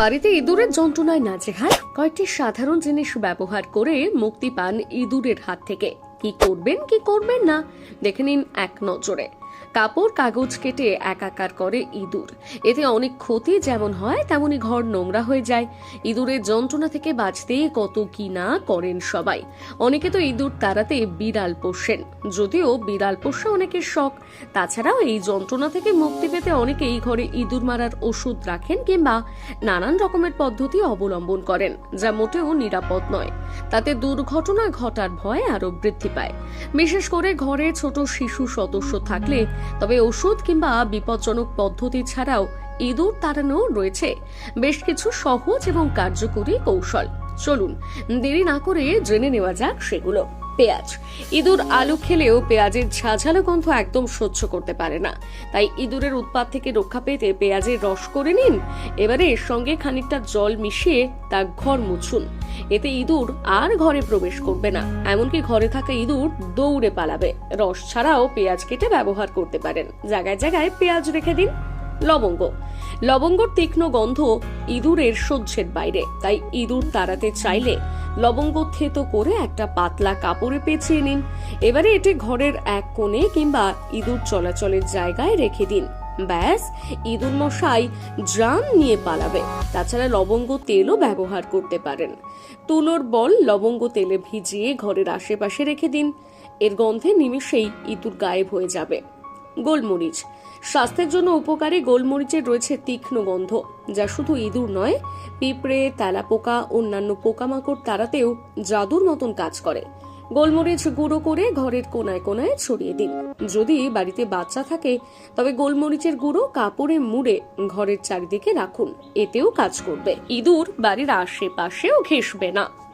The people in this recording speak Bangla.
বাড়িতে ইঁদুরের যন্ত্রণায় নাজেহাল কয়েকটি সাধারণ জিনিস ব্যবহার করে মুক্তি পান ইঁদুরের হাত থেকে। কি করবেন কি করবেন না, দেখে নিন এক নজরে। কাপড় কাগজ কেটে একাকার করে ইঁদুর। এতে অনেক ক্ষতি যেমন হয়, তেমনি ঘর নোংরা হয়ে যায়। ইঁদুরের যন্ত্রণা থেকে বাঁচতে কত কি না করেন সবাই। অনেকে তো ইঁদুর তাড়াতে বিড়াল পোষেন, যদিও বিড়াল পোষা অনেকের শখ। তাছাড়াও এই যন্ত্রণা থেকে মুক্তি পেতে অনেকেই ঘরে ইঁদুর মারার ওষুধ রাখেন কিংবা নানান রকমের পদ্ধতি অবলম্বন করেন, যা মোটেও নিরাপদ নয়। তাতে দুর্ঘটনা ঘটার ভয় আরও বৃদ্ধি পায়। বিশেষ করে ঘরে ছোট শিশু সদস্য থাকলে তবে ওষুধ কিংবা বিপজ্জনক পদ্ধতি ছাড়াও ইঁদুর তাড়ানো রয়েছে। বেশ কিছু সহজ এবং কার্যকরী কৌশল। চলুন, দেরি না করে জেনে নেওয়া যাক সেগুলো। পেঁয়াজ। ইঁদুর আলু খেলেও পেঁয়াজের ঝাঝালো গন্ধ একদম সহ্য করতে পারে না। তাই ইঁদুরের উৎপাত থেকে রক্ষা পেতে পেঁয়াজের রস করে নিন। এবারে সঙ্গে খানিকটা জল মিশিয়ে তা ঘর মুছুন। এতে ইঁদুর আর ঘরে প্রবেশ করবে না। এমনকি ঘরে থাকা ইঁদুর দৌড়ে পালাবে। রস ছাড়াও পেঁয়াজ কেটে ব্যবহার করতে পারেন। জায়গায় জায়গায় পেঁয়াজ রেখে দিন। লবঙ্গ। লবঙ্গর তীক্ষ্ণ গন্ধ ইঁদুরের সহ্যের বাইরে। তাই ইঁদুর তাড়াতে চাইলে লবঙ্গ থেতো করে একটা পাতলা কাপড়ে পেঁচিয়ে নিন। এবারে এটি ঘরের এক কোণে কিংবা ইঁদুর চলাচলের জায়গায় রেখে দিন। ব্যাস, ইঁদুর মশাই ড্রাম নিয়ে পালাবে। তাছাড়া লবঙ্গ তেলও ব্যবহার করতে পারেন। তুলোর বল লবঙ্গ তেলে ভিজিয়ে ঘরের আশেপাশে রেখে দিন। এর গন্ধে নিমিষেই ইঁদুর গায়েব হয়ে যাবে। গোলমরিচ। স্বাস্থ্যের জন্য উপকারী গোলমরিচের রয়েছে তীক্ষ্ণ গন্ধ, যা শুধু ইঁদুর নয়, পিঁপড়ে, তেলাপোকা, অন্যান্য পোকামাকড় তাড়াতেও জাদুর মতন কাজ করে। গোলমরিচ গুঁড়ো করে ঘরের কোনায় কোনায় ছড়িয়ে দিন। যদি বাড়িতে বাচ্চা থাকে, তবে গোলমরিচের গুঁড়ো কাপড়ে মুড়ে ঘরের চারিদিকে রাখুন। এতেও কাজ করবে। ইঁদুর বাড়ির আশেপাশেও ঘেসবে না।